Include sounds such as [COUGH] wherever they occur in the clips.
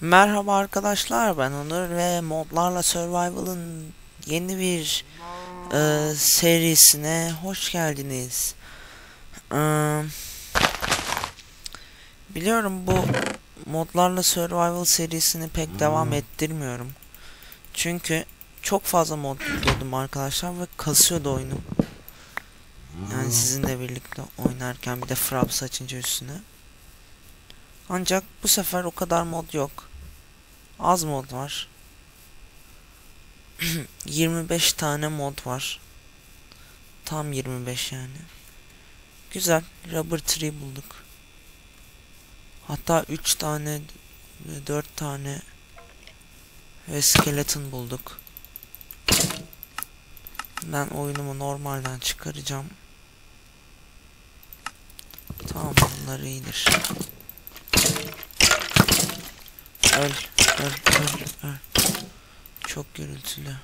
Merhaba arkadaşlar ben Onur ve modlarla Survival'ın yeni bir e, serisine hoş geldiniz. E, biliyorum bu modlarla Survival serisini pek devam ettirmiyorum. Çünkü çok fazla mod yüklüyordum arkadaşlar ve kasıyordu oyunum. Yani sizinle birlikte oynarken bir de Fraps açınca üstüne. Ancak bu sefer o kadar mod yok. Az mod var. [CLEARS THROAT] 25 tane mod var. Tam 25 yani. Güzel. Rubber tree bulduk. Hatta 3 tane 4 tane ve skeleton bulduk. Ben oyunumu normalden çıkaracağım. Tamam bunlar iyidir. Öl, öl, öl, öl. Çok gürültülü.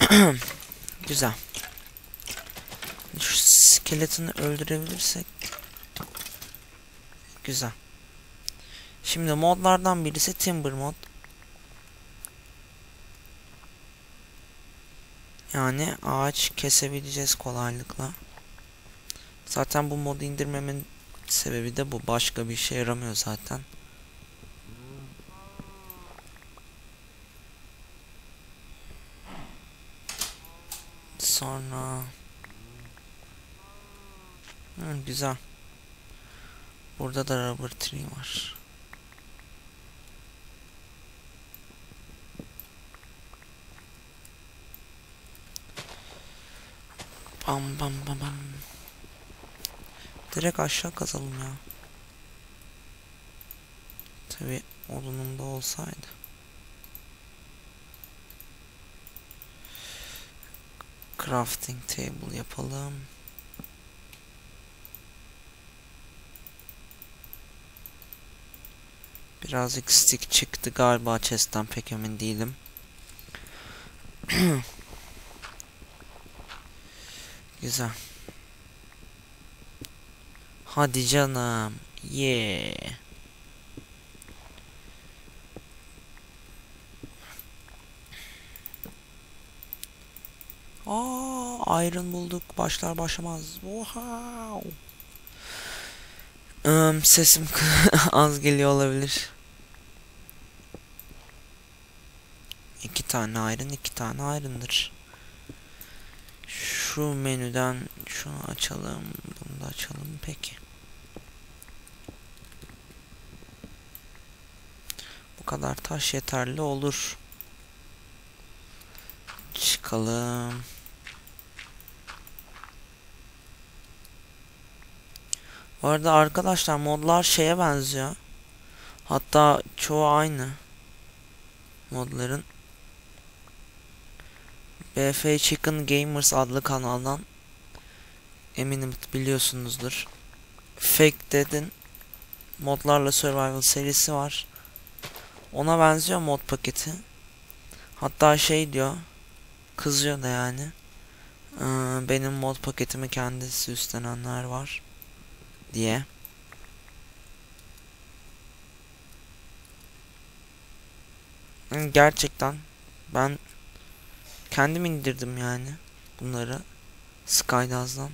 [CLEARS THROAT] Güzel. Şu skeletini öldürebilirsek. Güzel. Şimdi modlardan birisi Timber mod. Yani ağaç kesebileceğiz kolaylıkla. Zaten bu modu indirmemin sebebi de bu. Başka bir işe yaramıyor zaten. Sonra Hı, güzel. Burada da rubber tree var. Bam bam bam bam. Direkt aşağı kazalım ya. Tabi odunum da olsaydı. Crafting table yapalım. Birazcık stick çıktı galiba chest'ten pek emin değilim. [CLEARS THROAT] Güzel. Hadi canım. Yeah. Aa, iron bulduk. Başlar başlamaz. Wow. Um, sesim [LAUGHS] az geliyor olabilir. İki tane iron, iki tane iron'dır. Şu menüden şunu açalım, bunu da açalım. Peki. Kadar taş yeterli olur. Çıkalım. Bu arada arkadaşlar modlar şeye benziyor. Hatta çoğu aynı. Modların. BF Chicken Gamers adlı kanaldan eminim biliyorsunuzdur. Fake Dead'in modlarla survival serisi var. Ona benziyor mod paketi. Hatta şey diyor. Kızıyor da yani. Ee, benim mod paketimi kendisi üstlenenler var. Diye. Gerçekten ben kendim indirdim yani bunları Skydaz'dan.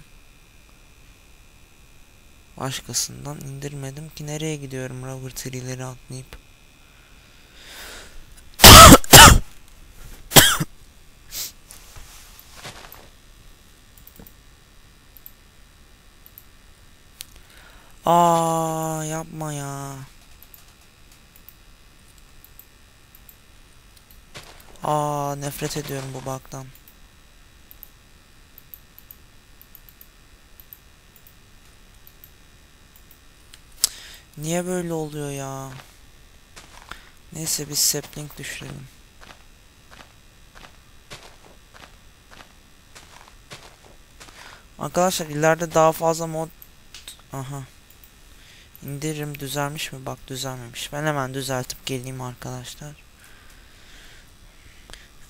Başkasından indirmedim ki nereye gidiyorum rubber tree'leri atlayıp. Aa yapma ya. Aa nefret ediyorum bu bug'dan. Niye böyle oluyor ya? Neyse biz sapling düşürelim. Arkadaşlar ileride daha fazla mod Aha. İndiririm düzelmiş mi? Bak düzelmemiş. Ben hemen düzeltip geleyim arkadaşlar.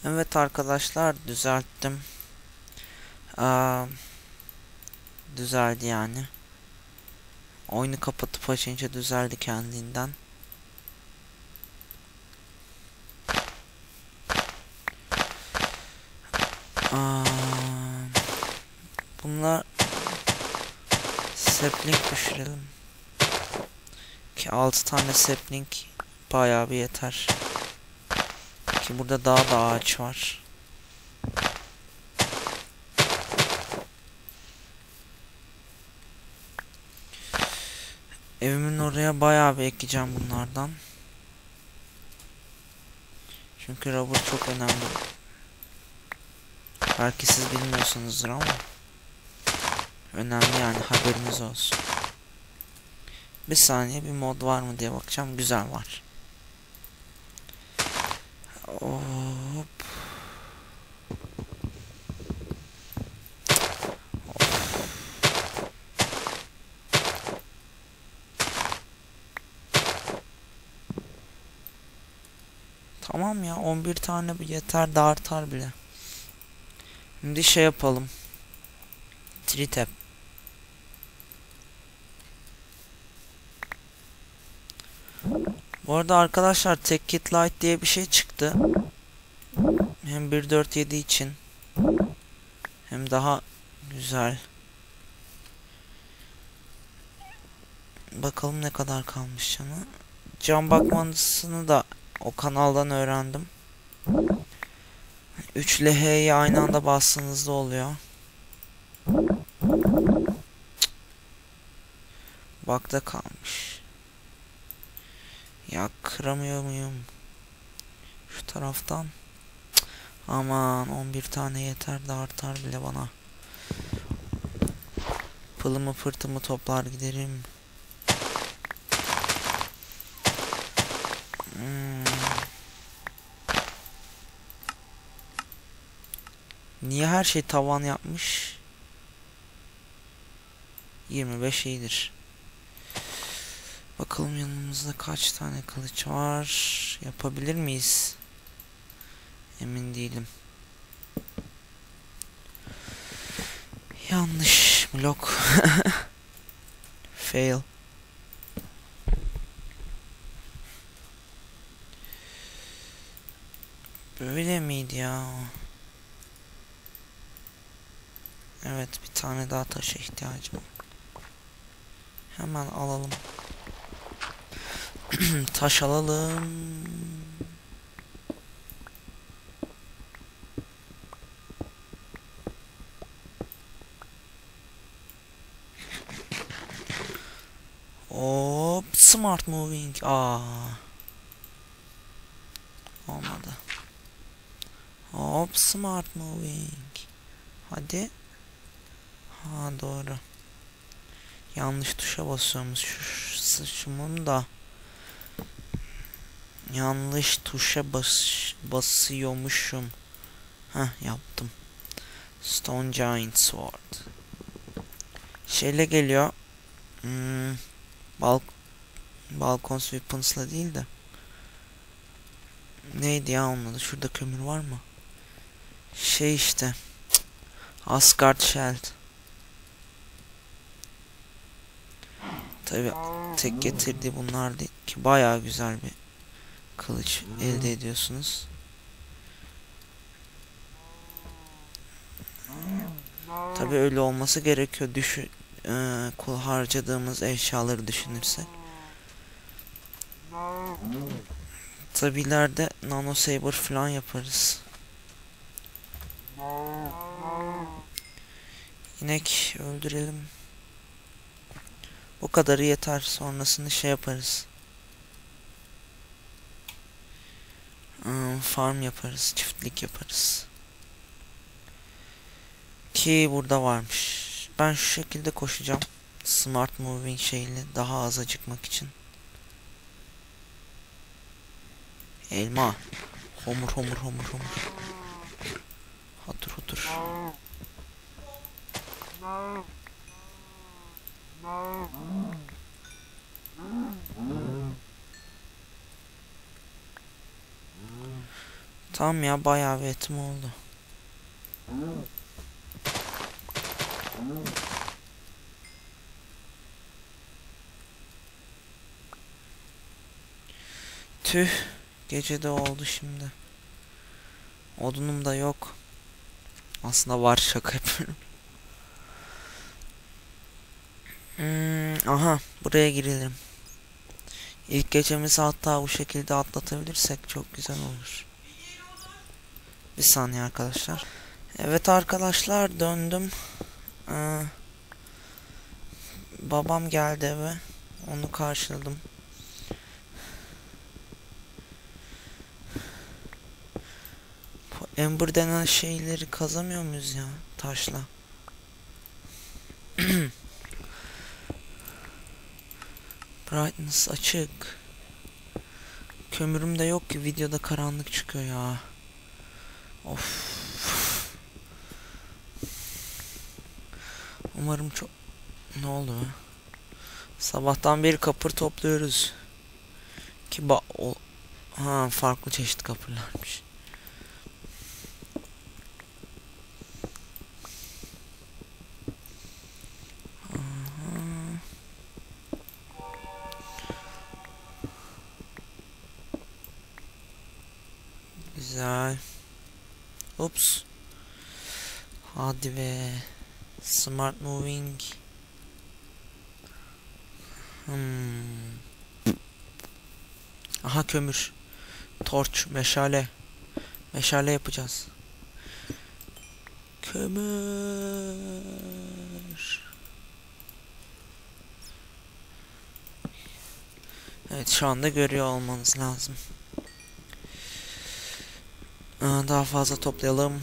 Evet arkadaşlar düzelttim. Aa, düzeldi yani. Oyunu kapatıp açınca düzeldi kendinden. Bunlar sapling düşürelim. Ki 6 tane sapling bayağı bir yeter. Ki burada daha da ağaç var. Evimin oraya bayağı bir ekeceğim bunlardan. Çünkü rubber çok önemli. Belki siz bilmiyorsunuzdur ama önemli yani haberiniz olsun. Bir saniye bir mod var mı diye bakacağım. Güzel var. Hop. Tamam ya 11 tane bir yeter de bile. Şimdi şey yapalım. Tritap. Bu arada arkadaşlar Tek Kit Light diye bir şey çıktı. Hem 1.4.7 için hem daha güzel. Bakalım ne kadar kalmış canı. Cam bakmasını da o kanaldan öğrendim. 3 ile H'yi aynı anda bastığınızda oluyor. Bakta kalmış. Ya kıramıyor muyum? Şu taraftan. Aman 11 tane yeter de artar bile bana. Pılımı pırtımı toplar giderim. Hmm. Niye her şey tavan yapmış? 25 iyidir. Bakalım yanımızda kaç tane kılıç var. Yapabilir miyiz? Emin değilim. Yanlış blok. [LAUGHS] Fail. Böyle miydi ya? Evet bir tane daha taşa ihtiyacım. Hemen alalım. [CLEARS THROAT] Taş alalım. Hop smart moving. Aa. Olmadı. Hop smart moving. Hadi. Ha doğru. Yanlış tuşa basıyormuş şu sıçımın da. Yanlış tuşa bas basıyormuşum. Heh yaptım. Stone Giant Sword. Şeyle geliyor. Hmm, balk Balkon Weapons'la değil de. Neydi ya onun? Şurada kömür var mı? Şey işte. Asgard Shield. Tabi tek getirdiği bunlar değil ki bayağı güzel bir kılıç elde ediyorsunuz. Tabi öyle olması gerekiyor. Düşün, e, kul harcadığımız eşyaları düşünürsek. Tabi ileride nano saber falan yaparız. İnek öldürelim. Bu kadarı yeter. Sonrasını şey yaparız. Farm yaparız. Çiftlik yaparız. Ki burada varmış. Ben şu şekilde koşacağım. Smart moving şeyle daha az acıkmak için. Elma. Homur homur homur homur. Otur otur. Tamam ya bayağı bir oldu. Tüh. Gece de oldu şimdi. Odunum da yok. Aslında var şaka yapıyorum. hmm, aha buraya girelim. İlk gecemizi hatta bu şekilde atlatabilirsek çok güzel olur. Bir saniye arkadaşlar. Evet arkadaşlar döndüm. Ee, babam geldi eve. Onu karşıladım. Ember denen şeyleri kazamıyor muyuz ya taşla? [CLEARS THROAT] Brightness açık. Kömürüm de yok ki videoda karanlık çıkıyor ya. Of. Umarım çok... Ne oldu be? Sabahtan beri kapır topluyoruz. Ki ba... O... Ha farklı çeşit kapırlarmış. Aha. Güzel. Ups. Hadi be. Smart moving. Hmm. Aha kömür. Torç, meşale. Meşale yapacağız. Kömür. Evet şu anda görüyor olmanız lazım. Aa, Daha fazla toplayalım.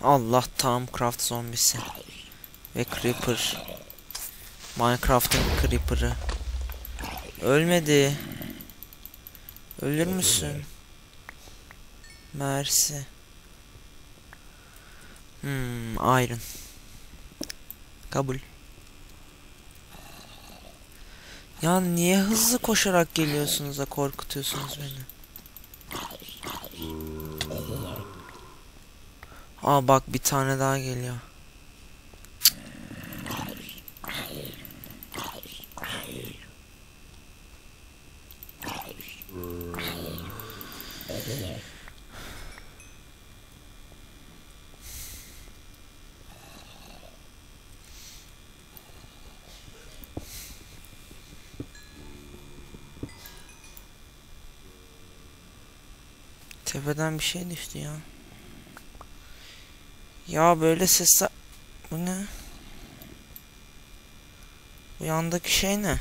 Allah tam craft zombisi. Ve creeper. Minecraft'ın creeper'ı. Ölmedi. Ölür müsün? Mersi. Hmm, iron. Kabul. Ya niye hızlı koşarak geliyorsunuz da korkutuyorsunuz beni? Aa bak bir tane daha geliyor. Tepeden bir şey düştü ya. Ya böyle sesler... Bu ne? Bu yandaki şey ne?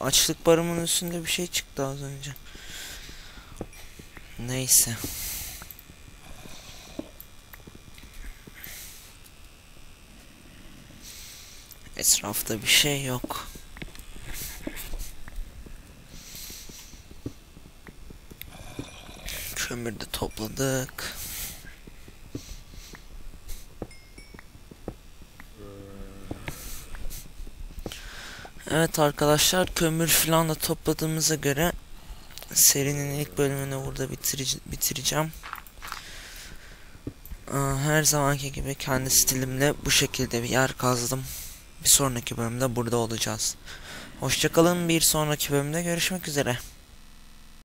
Açlık barımın üstünde bir şey çıktı az önce. Neyse. Etrafta bir şey yok. Kömür de topladık. Evet arkadaşlar kömür falan da topladığımıza göre serinin ilk bölümünü burada bitiric- bitireceğim. Aa, Her zamanki gibi kendi stilimle bu şekilde bir yer kazdım. Bir sonraki bölümde burada olacağız. Hoşçakalın bir sonraki bölümde görüşmek üzere.